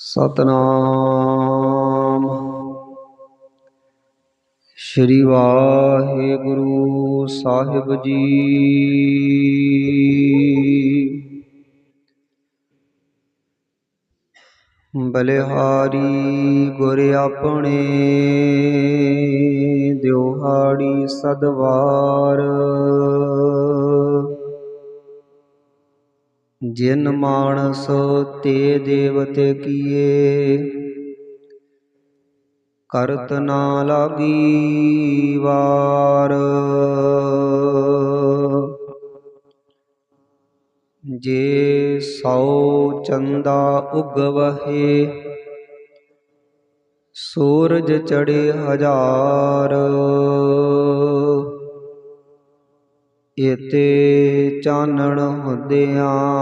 ਸਤਨਾਮ। ਸ਼੍ਰੀ ਵਾਹਿਗੁਰੂ ਸਾਹਿਬ ਜੀ। ਬਲਿਹਾਰੀ ਗੁਰ ਆਪਣੇ ਦਿਵਹਾੜੀ ਸਦਵਾਰ। ਜਿਨ ਮਾਨਸ ਤੇ ਦੇਵਤੇ ਕੀਏ। ਕਰਤ ਨਾ ਲਾਗੀ ਵਾਰ। ਜੇ ਸੌ ਚੰਦਾ ਉਗਵਹਿ, ਸੂਰਜ ਚੜੇ ਹਜ਼ਾਰ। ਇਤੇ ਚਾਨਣ ਹੁੰਦਿਆਂ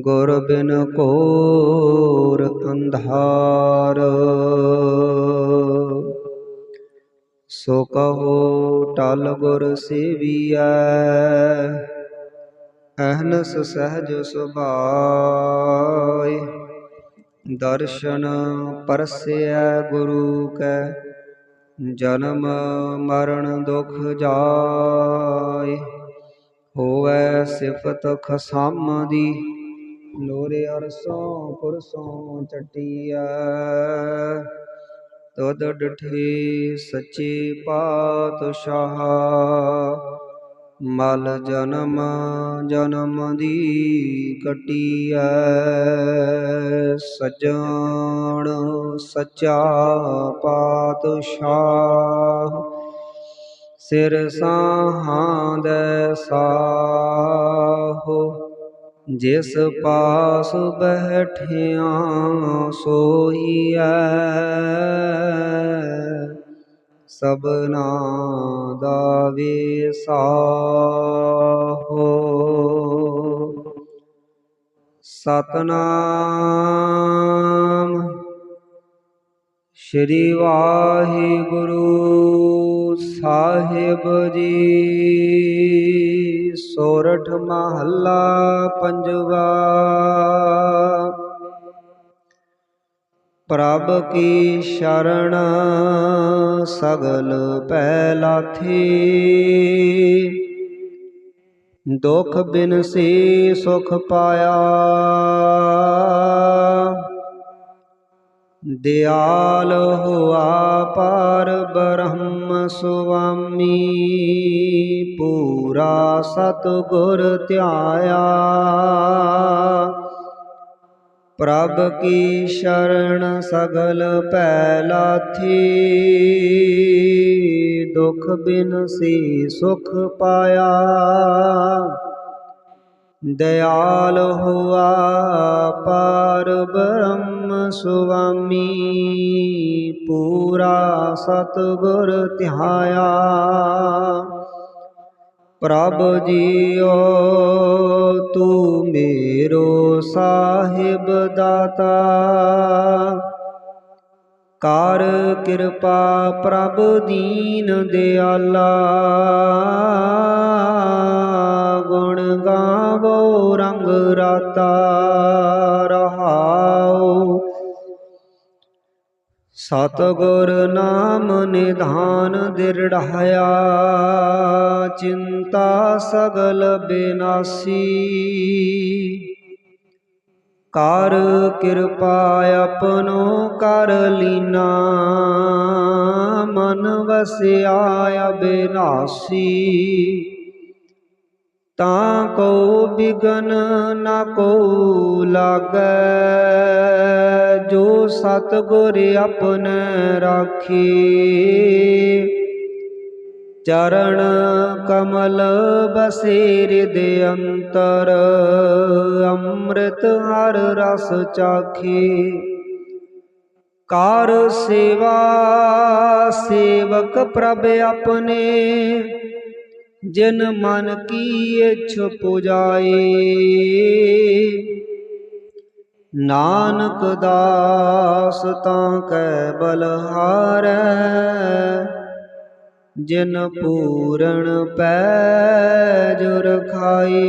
ਗੁਰ ਬਿਨ ਘੋਰ ਅੰਧਾਰ। ਸੋ ਕਹੋ, ਟਲ ਗੁਰ ਸੇਵੀਐ, ਅਹਨਸ ਸਹਜ ਸੁਭਾਇ ਦਰਸ਼ਨ ਪਰਸੈ ਗੁਰੂ ਕੈ ਜਨਮ ਮਰਨ ਦੁਖ ਜਾਏ, ਹੋਵੈ ਸਿਫਤ ਖਸਮ ਦੀ। ਲੋਰੇ ਅਰਸੋਂ ਪੁਰਸੋਂ ਚਟੀਐ ਤਦ ਡਠੇ ਸੱਚੇ ਪਾਤਸ਼ਾਹ। ਮਲ ਜਨਮ ਜਨਮ ਦੀ ਕਟੀਐ, ਸਜਣ ਸੱਚਾ ਪਾਤਸ਼ਾਹ। ਸਿਰ ਸਾਹਾਂ ਦੇ ਸਾਹੋ ਜਿਸ ਪਾਸ ਬੈਠਿਆ ਸੋਈਐ ਸਬਨਾ ਦਾ ਵਿਸਾਹੋ ਸਤਨਾਮ ਸ਼੍ਰੀ ਵਾਹਿਗੁਰੂ ਸਾਹਿਬ ਜੀ। ਸੋਰਠ ਮਹੱਲਾ ਪੰਜਵਾ। ਪ੍ਰਭ ਕੀ ਸ਼ਰਣ ਸਗਲ ਪੈ ਲਾਥੀ ਦੁਖ ਬਿਨ ਸੇ ਸੁਖ ਪਾਇਆ। ਦਿਆਲ ਹੁਆ ਪਰ ਬ੍ਰਹਮ ਸੁਆਮੀ, ਪੂਰਾ ਸਤਿਗੁਰ ਧਿਆਇਆ। ਪ੍ਰਭ ਕੀ ਸ਼ਰਨ ਸਗਲ ਪੈ ਲਾਥੀ ਦੁਖ ਬਿਨ ਸੀ ਸੁਖ ਪਾਇਆ। ਦਇਆਲ ਹੁਆ ਪਾਰ ਬ੍ਰਹਮ ਸੁਆਮੀ ਪੂਰਾ ਸਤਿਗੁਰ ਧਿਆਇਆ ਪ੍ਰਭ ਜੀਓ ਤੂੰ ਮੇਰੋ ਸਾਹਿਬ ਦਾਤਾ ਕਰ ਕਿਰਪਾ ਪ੍ਰਭ ਦੀਨ ਦਿਆਲਾ ਗਾਵੋ ਰੰਗ ਰਾਤਾ ਰਹਾਉ। ਸਤਗੁਰ ਨਾਮ ਨਿਧਾਨ ਦਿਰੜਾਇਆ, ਚਿੰਤਾ ਸਗਲ ਬਿਨਾਸੀ। ਕਰ ਕਿਰਪਾ ਆਪਨੋ ਕਰ ਲੀਨਾ, ਮਨ ਵਸਿਆ ਅਬਿਨਾਸੀ ਤਾਂ ਕੋ ਬਿਗਨ ਨਾ ਕੋ ਲਾਗੈ। ਜੋ ਸਤਗੁਰ ਆਪਨੇ ਰਾਖੀ। ਚਰਨ ਕਮਲ ਬਸੇਰ ਦੇ ਅੰਤਰ। ਅੰਮ੍ਰਿਤ ਹਰ ਰਸ ਚਾਖੀ। ਕਾਰ ਸੇਵਾ ਸੇਵਕ ਪ੍ਰਭ ਆਪਣੇ। ਜਿਨ ਮਨ ਕੀ ਇਛ ਪੁਜਾਏ ਨਾਨਕ ਦਾਸ ਤਾਂ ਕੈ ਬਲਹਾਰੈ ਜਿਨ ਪੂਰਨ ਪੈਜ ਰਖਾਈ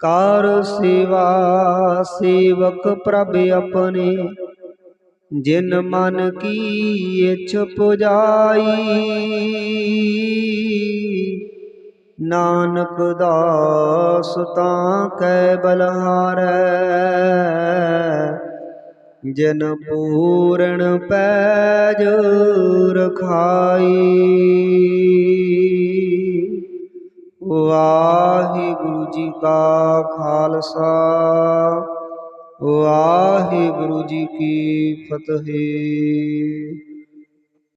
ਕਾਰ ਸੇਵਾ ਸੇਵਕ ਪ੍ਰਭ ਆਪਣੇ ਜਿਨ ਮਨ ਕੀ ਇਛ ਪੁਜਾਈ ਨਾਨਕ ਦਾਸ ਤਾਂ ਕੈ ਬਲਹਾਰੈ, ਜਿਨ ਪੂਰਨ ਪੈਜ ਰਖਾਈ। ਵਾਹਿਗੁਰੂ ਜੀ ਕਾ ਖਾਲਸਾ। ਵਾਹਿਗੁਰੂ ਜੀ ਕੀ ਫਤਿਹ।